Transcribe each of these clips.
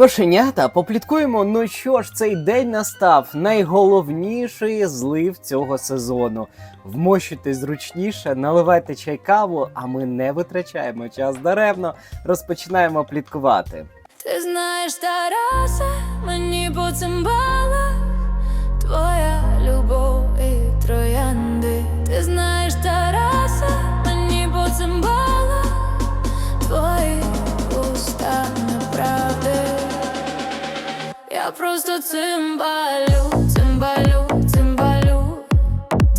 Кошенята, попліткуємо. Ну що ж, цей день настав найголовніший злив цього сезону. Вмощуйте зручніше, наливайте чай каву, а ми не витрачаємо час даремно. Розпочинаємо пліткувати. Ти знаєш, Тараса, мені по цимбалах цимбалю, цимбалю, цимбалю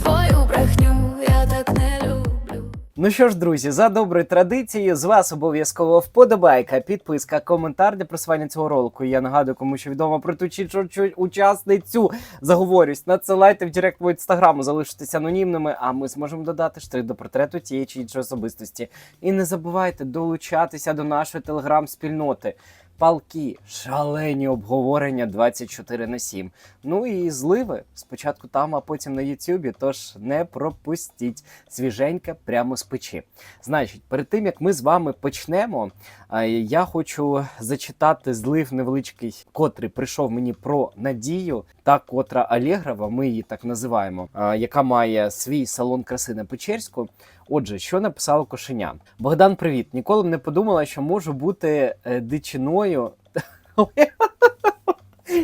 Твою брехню я так не люблю. Ну що ж, друзі, за доброю традицією, з вас обов'язково вподобайка, підписка, коментар для просування цього ролику. Я нагадую, кому що відомо про ту чи учасницю. Заговорюсь, надсилайте в директ мого інстаграму, залишитися анонімними, а ми зможемо додати штрих до портрету тієї чи іншої особистості. І не забувайте долучатися до нашої телеграм-спільноти. Палки, шалені обговорення 24 на 7. Ну і зливи спочатку там, а потім на Ютубі. Тож не пропустіть свіженьке прямо з печі. Значить, перед тим як ми з вами почнемо, я хочу зачитати злив невеличкий, котрий прийшов мені про Надію, та котра Алєгрова, ми її так називаємо, яка має свій салон краси на Печерську. Отже, що написало кошеня? Богдан, привіт! Ніколи б не подумала, що можу бути е, дичиною.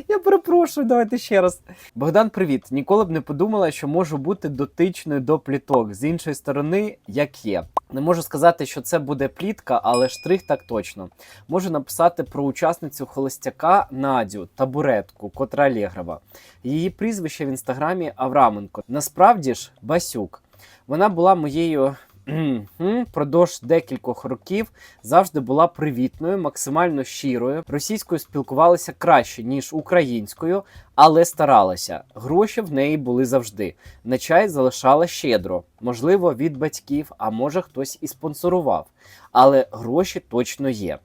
Я перепрошую, давайте ще раз. Богдан, привіт. Ніколи б не подумала, що можу бути дотичною до пліток. З іншої сторони, як є. Не можу сказати, що це буде плітка, але штрих так точно. Можу написати про учасницю холостяка Надю Табуретку, котра Алєгрова. Її прізвище в інстаграмі Авраменко. Насправді ж Басюк. Вона була моєю кхм, продовж декількох років завжди була привітною, максимально щирою. Російською спілкувалася краще ніж українською, але старалася. Гроші в неї були завжди. На чай залишала щедро, можливо, від батьків, а може хтось і спонсорував. Але гроші точно є.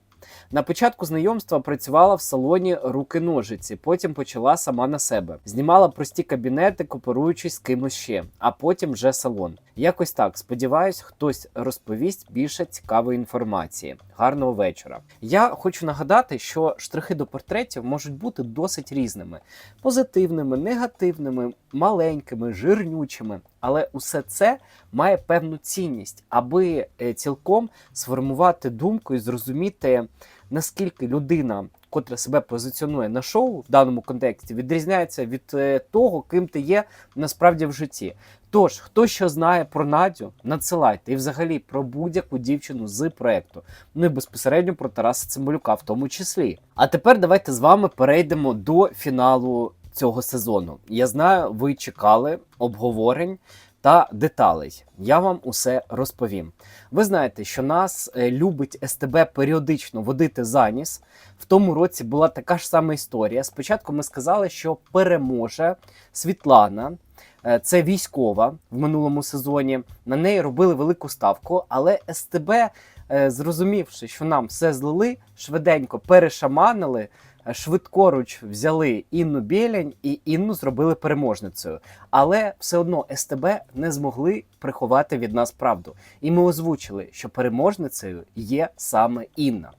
На початку знайомства працювала в салоні руки ножиці, потім почала сама на себе. Знімала прості кабінети, кооперуючись з кимось ще, а потім вже салон. Якось так. Сподіваюсь, хтось розповість більше цікавої інформації. Гарного вечора. Я хочу нагадати, що штрихи до портретів можуть бути досить різними: позитивними, негативними, маленькими, жирнючими. Але усе це має певну цінність, аби е, цілком сформувати думку і зрозуміти, наскільки людина, котра себе позиціонує на шоу в даному контексті, відрізняється від е, того, ким ти є насправді в житті. Тож, хто що знає про Надю, надсилайте і взагалі про будь-яку дівчину з проекту. Ну і безпосередньо про Тараса Цимбалюка, в тому числі. А тепер давайте з вами перейдемо до фіналу цього сезону. Я знаю, ви чекали обговорень та деталей. Я вам усе розповім. Ви знаєте, що нас е, любить СТБ періодично водити за ніс. В тому році була така ж сама історія. Спочатку ми сказали, що переможе Світлана. Е, Це військова в минулому сезоні. На неї робили велику ставку, але СТБ, е, зрозумівши, що нам все злили, швиденько перешаманили, швидкоруч взяли Інну Білянь і Інну зробили переможницею. Але все одно СТБ не змогли приховати від нас правду. І ми озвучили, що переможницею є саме Інна.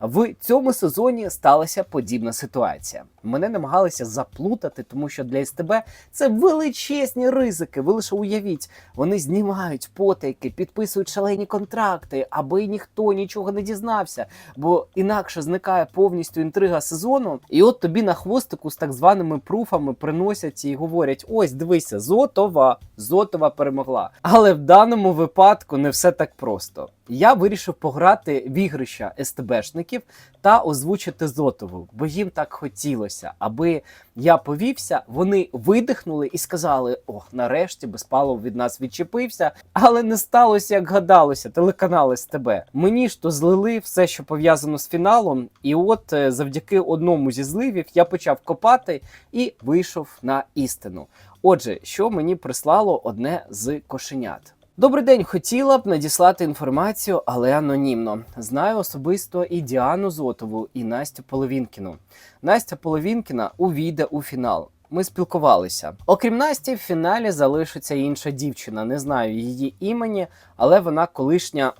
В цьому сезоні сталася подібна ситуація. Мене намагалися заплутати, тому що для СТБ це величезні ризики. Ви лише уявіть, вони знімають потайки, підписують шалені контракти, аби ніхто нічого не дізнався, бо інакше зникає повністю інтрига сезону. І от тобі на хвостику з так званими пруфами приносять і говорять: ось дивися, Зотова, Зотова перемогла. Але в даному випадку не все так просто. Я вирішив пограти в ігрища СТБшників та озвучити Зотову, бо їм так хотілося, аби я повівся, вони видихнули і сказали: Ох, нарешті Безпалов від нас відчепився, але не сталося, як гадалося, телеканал СТБ. Мені ж то злили все, що пов'язано з фіналом, і от е, завдяки одному зі зливів я почав копати і вийшов на істину. Отже, що мені прислало одне з кошенят. Добрий день, хотіла б надіслати інформацію, але анонімно. Знаю особисто і Діану Зотову, і Настю Половінкіну. Настя Половінкіна увійде у фінал. ми спілкувалися. Окрім Насті, в фіналі залишиться інша дівчина. Не знаю її імені, але вона колишня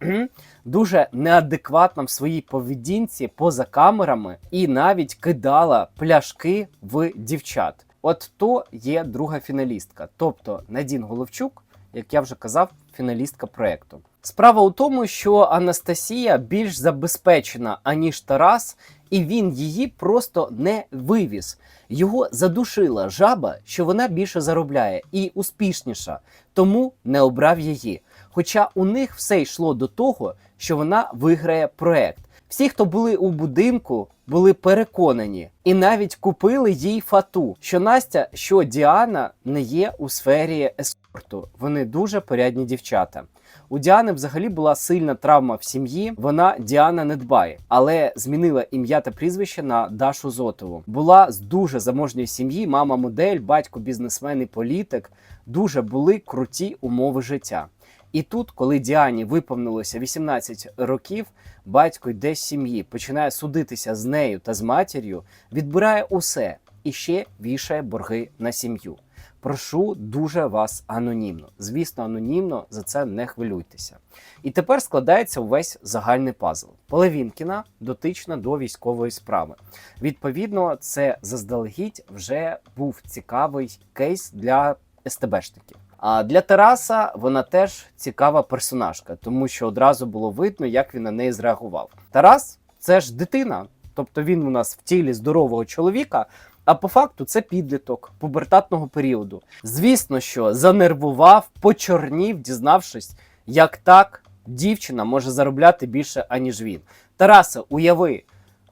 дуже неадекватна в своїй поведінці поза камерами і навіть кидала пляшки в дівчат. От то є друга фіналістка, тобто Надін Головчук, як я вже казав, фіналістка проекту. Справа у тому, що Анастасія більш забезпечена, аніж Тарас, і він її просто не вивіз. Його задушила жаба, що вона більше заробляє і успішніша, тому не обрав її. Хоча у них все йшло до того, що вона виграє проект. Всі, хто були у будинку, були переконані і навіть купили їй фату, що Настя, що Діана не є у сфері ескорту. Вони дуже порядні дівчата. У Діани взагалі була сильна травма в сім'ї. Вона Діана не дбає, але змінила ім'я та прізвище на Дашу Зотову. Була з дуже заможньої сім'ї, мама модель, батько бізнесмен і політик. Дуже були круті умови життя. І тут, коли Діані виповнилося 18 років, батько йде з сім'ї, починає судитися з нею та з матір'ю, відбирає усе і ще вішає борги на сім'ю. Прошу дуже вас анонімно. Звісно, анонімно за це не хвилюйтеся. І тепер складається увесь загальний пазл. Полевінкіна дотична до військової справи. Відповідно, це заздалегідь вже був цікавий кейс для СТБшників. А для Тараса вона теж цікава персонажка, тому що одразу було видно, як він на неї зреагував. Тарас це ж дитина, тобто він у нас в тілі здорового чоловіка. А по факту це підліток пубертатного періоду. Звісно, що занервував, почорнів, дізнавшись, як так дівчина може заробляти більше, аніж він. Тарасе, уяви,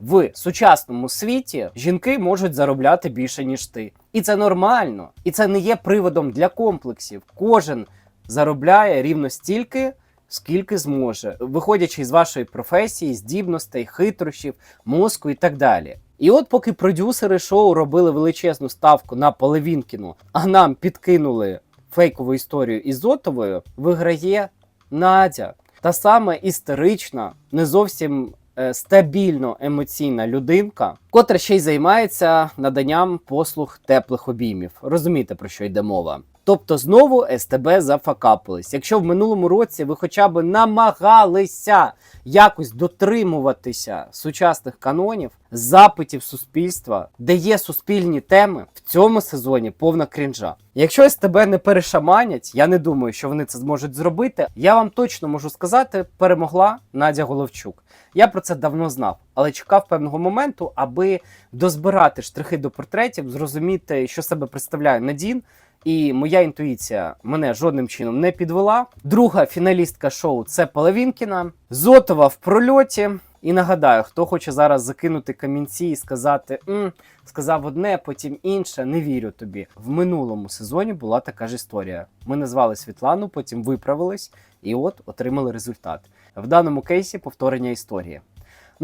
в сучасному світі жінки можуть заробляти більше, ніж ти. І це нормально. І це не є приводом для комплексів. Кожен заробляє рівно стільки, скільки зможе, виходячи з вашої професії, здібностей, хитрощів, мозку і так далі. І от поки продюсери шоу робили величезну ставку на Полевінкіну, а нам підкинули фейкову історію із Зотовою, виграє Надя. Та саме істерична, не зовсім стабільно емоційна людинка, котра ще й займається наданням послуг теплих обіймів. Розумієте, про що йде мова? Тобто знову СТБ зафакапились. Якщо в минулому році ви хоча б намагалися якось дотримуватися сучасних канонів, запитів суспільства, де є суспільні теми, в цьому сезоні повна крінжа. Якщо СТБ не перешаманять, я не думаю, що вони це зможуть зробити. Я вам точно можу сказати, перемогла Надя Головчук. Я про це давно знав, але чекав певного моменту, аби дозбирати штрихи до портретів, зрозуміти, що себе представляє Надін. І моя інтуїція мене жодним чином не підвела. Друга фіналістка шоу це Половінкіна. Зотова в прольоті. І нагадаю, хто хоче зараз закинути камінці і сказати М, сказав одне, потім інше. Не вірю тобі. В минулому сезоні була така ж історія. Ми назвали Світлану, потім виправились, і от отримали результат. В даному кейсі повторення історії.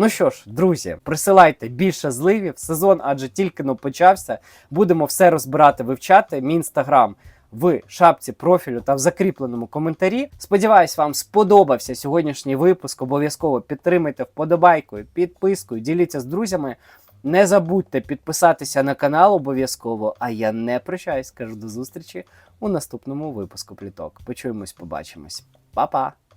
Ну що ж, друзі, присилайте більше зливів. Сезон, адже тільки но почався. Будемо все розбирати, вивчати. Мій інстаграм в шапці профілю та в закріпленому коментарі. Сподіваюсь, вам сподобався сьогоднішній випуск. Обов'язково підтримайте вподобайкою, підпискою, діліться з друзями. Не забудьте підписатися на канал обов'язково. А я не прощаюсь, кажу до зустрічі у наступному випуску пліток. Почуємось, побачимось. Па-па!